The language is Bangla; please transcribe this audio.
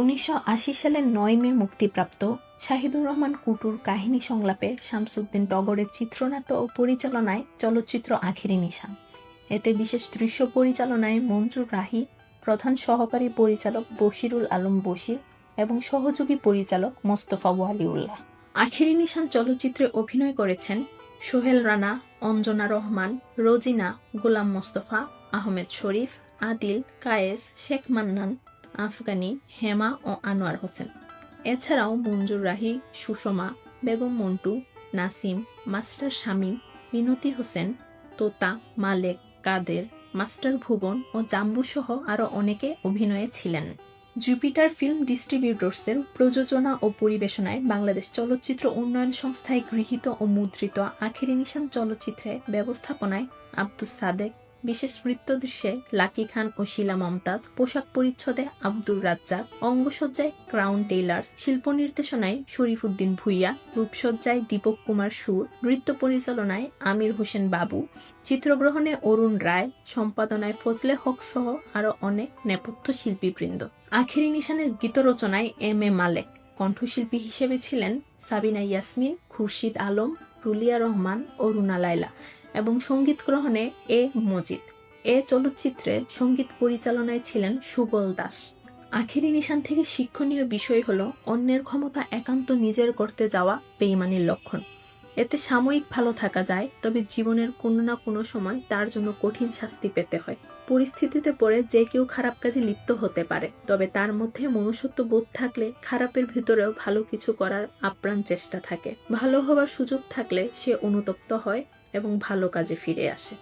উনিশশো আশি সালের নয় মে মুক্তিপ্রাপ্ত শাহিদুর রহমান কুটুর কাহিনী সংলাপে শামসুদ্দিন টগরের চিত্রনাট্য ও পরিচালনায় চলচ্চিত্র আখেরি নিশান। এতে বিশেষ দৃশ্য পরিচালনায় মঞ্জুর রাহি, প্রধান সহকারী পরিচালক বশিরুল আলম বশির এবং সহযোগী পরিচালক মোস্তফা ওয়ালিউল্লাহ। আখেরি নিশান চলচ্চিত্রে অভিনয় করেছেন সোহেল রানা, অঞ্জনা রহমান, রোজিনা, গোলাম মোস্তফা, আহমেদ শরীফ, আদিল, কায়েস, শেখ মান্নান আফগানি হেমা ও আনোয়ার হোসেন। এছাড়াও মঞ্জুর রাহি, সুষমা, বেগম মন্টু, নাসিম, মাস্টার শামীম, মিনতি হোসেন, তোতা, মালেক, কাদের, মাস্টার ভুবন ও জাম্বু সহ আরও অনেকে অভিনয়ে ছিলেন। জুপিটার ফিল্ম ডিস্ট্রিবিউটরসের প্রযোজনা ও পরিবেশনায় বাংলাদেশ চলচ্চিত্র উন্নয়ন সংস্থায় গৃহীত ও মুদ্রিত আখেরি নিশান চলচ্চিত্রে ব্যবস্থাপনায় আব্দুস সাদেক বিশেষ নৃত্যদৃশ্যে লাকি খান ও শিলা মমতাজ, পোশাক পরিচ্ছদে আব্দুর রাজ্জাক, অঙ্গসজ্জায় ক্রাউন টেইলার্স, শিল্প নির্দেশনায় শরীফুদ্দিন ভুইয়া, রূপসজ্জায় দীপক কুমার সুর, নৃত্য পরিচালনায় আমির হোসেন বাবু, চিত্রগ্রহণে অরুণ রায়, সম্পাদনায় ফজলে হক সহ আরও অনেক নেপথ্য শিল্পীবৃন্দ। আখেরি নিশানের গীত রচনায় এম এ মালেক, কণ্ঠশিল্পী হিসেবে ছিলেন সাবিনা ইয়াসমিন, খুরশিদ আলম রুলিয়া রহমান ও রুনা লাইলা এবং সংগীত গ্রহণে এ মজিদ। এ চলচ্চিত্রে সংগীত পরিচালনায় ছিলেন সুবল দাস। আখেরি নিশান থেকে শিক্ষণীয় বিষয় হল অন্যের ক্ষমতা একান্ত নিজের করতে যাওয়া বেইমানির লক্ষণ। এতে সাময়িক ভালো থাকা যায়, তবে জীবনের কোনো না কোনো সময় তার জন্য কঠিন শাস্তি পেতে হয়। পরিস্থিতিতে পড়ে যে কেউ খারাপ কাজে লিপ্ত হতে পারে, তবে তার মধ্যে মনুষ্যত্ব বোধ থাকলে খারাপের ভিতরেও ভালো কিছু করার আপ্রাণ চেষ্টা থাকে। ভালো হওয়ার সুযোগ থাকলে সে অনুতপ্ত হয় এবং ভালো কাজে ফিরে আসে।